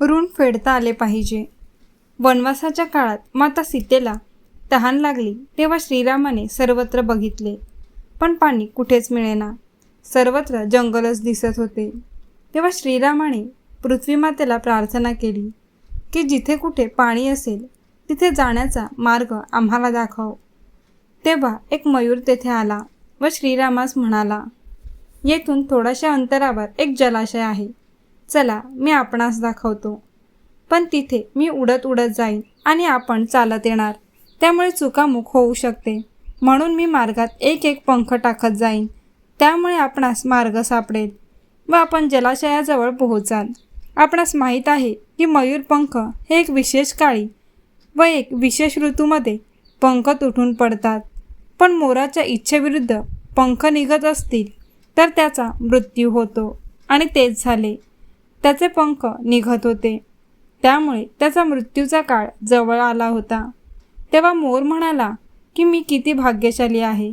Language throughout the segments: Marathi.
ऋण फेडता आले पाहिजे. वनवासाच्या काळात माता सीतेला तहान लागली तेव्हा श्रीरामाने सर्वत्र बघितले. पण पाणी कुठेच मिळेना. सर्वत्र जंगलच दिसत होते. तेव्हा श्रीरामाने पृथ्वीमातेला प्रार्थना केली की जिथे कुठे पाणी असेल तिथे जाण्याचा मार्ग आम्हाला दाखव. तेव्हा एक मयूर तेथे आला व श्रीरामास म्हणाला येथून थोड्याशा अंतरावर एक जलाशय आहे. चला मी आपणास दाखवतो. पण तिथे मी उडत उडत जाईन आणि आपण चालत येणार. त्यामुळे चुकामुक होऊ शकते. म्हणून मी मार्गात एक एक पंख टाकत जाईन. त्यामुळे आपणास मार्ग सापडेल व आपण जलाशयाजवळ पोहोचाल. आपणास माहीत आहे की मयूरपंख हे एक विशेष काळी व एक विशेष ऋतूमध्ये पंख तुटून पडतात. पण मोराच्या इच्छेविरुद्ध पंख निघत असतील तर त्याचा मृत्यू होतो आणि तेच झाले. त्याचे पंख निघत होते. त्यामुळे त्याचा मृत्यूचा काळ जवळ आला होता. तेव्हा मोर म्हणाला की मी किती भाग्यशाली आहे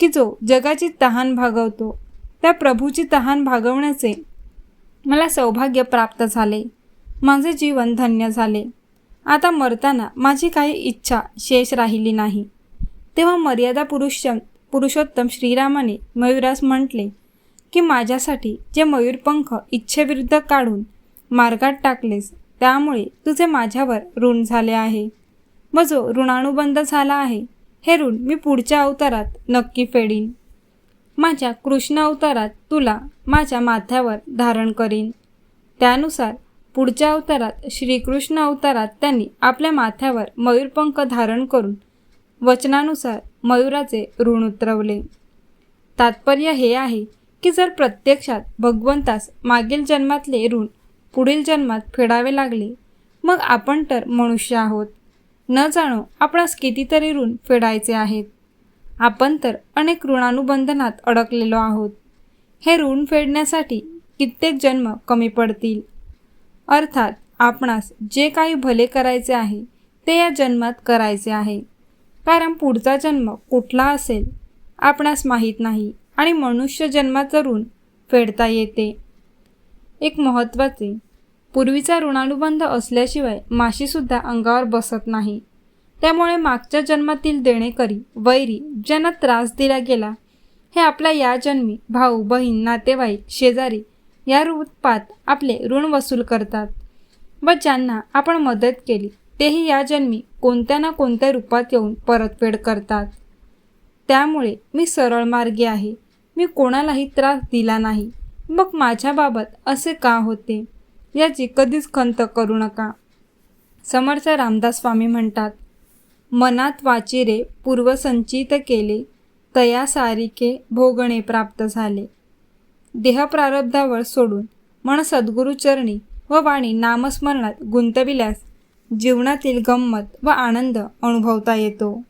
की जो जगाची तहान भागवतो. त्या प्रभूची तहान भागवण्याचे मला सौभाग्य प्राप्त झाले. माझे जीवन धन्य झाले. आता मरताना माझी काही इच्छा शेष राहिली नाही. तेव्हा मर्यादा पुरुष पुरुषोत्तम श्रीरामाने मयुरास म्हटले की माझ्यासाठी जे मयूरपंख इच्छेविरुद्ध काढून मार्गात टाकलेस त्यामुळे तुझे माझ्यावर ऋण झाले आहे. व जो ऋणानुबंध झाला आहे हे ऋण मी पुढच्या अवतारात नक्की फेडीन. माझ्या कृष्ण अवतारात तुला माझ्या माथ्यावर धारण करीन. त्यानुसार पुढच्या अवतारात श्रीकृष्ण अवतारात त्यांनी आपल्या माथ्यावर मयूरपंख धारण करून वचनानुसार मयुराचे ऋण उतरवले. तात्पर्य हे आहे की जर प्रत्यक्षात भगवंतास मागील जन्मातले ऋण पुढील जन्मात फेडावे लागले मग आपण तर मनुष्य आहोत. न जाणो आपणास कितीतरी ऋण फेडायचे आहेत. आपण तर अनेक ऋणानुबंधनात अडकलेलो आहोत. हे ऋण फेडण्यासाठी कित्येक जन्म कमी पडतील. अर्थात आपणास जे काही भले करायचे आहे ते या जन्मात करायचे आहे. कारण पुढचा जन्म कुठला असेल आपणास माहीत नाही. आणि मनुष्य जन्माचं ऋण फेडता येते. एक महत्त्वाचे पूर्वीचा ऋणानुबंध असल्याशिवाय माशीसुद्धा अंगावर बसत नाही. त्यामुळे मागच्या जन्मातील देणेकरी वैरी ज्यांना त्रास दिला गेला हे आपल्या या जन्मी भाऊ बहीण नातेवाईक शेजारी या रूपात आपले ऋण वसूल करतात व ज्यांना आपण मदत केली तेही या जन्मी कोणत्या ना कोणत्या रूपात येऊन परतफेड करतात. त्यामुळे मी सरळ मार्गी आहे. मी कोणालाही त्रास दिला नाही. मग माझ्याबाबत असे का होते? याची कधीच खंत करू नका. समर्थ रामदास स्वामी म्हणतात मनात वाचिरे पूर्वसंचित केले तया सारिके भोगणे प्राप्त झाले. देहप्रारब्धावर सोडून मन सद्गुरुचरणी व वाणी नामस्मरणात गुंतविल्यास जीवनातील गंमत व आनंद अनुभवता येतो.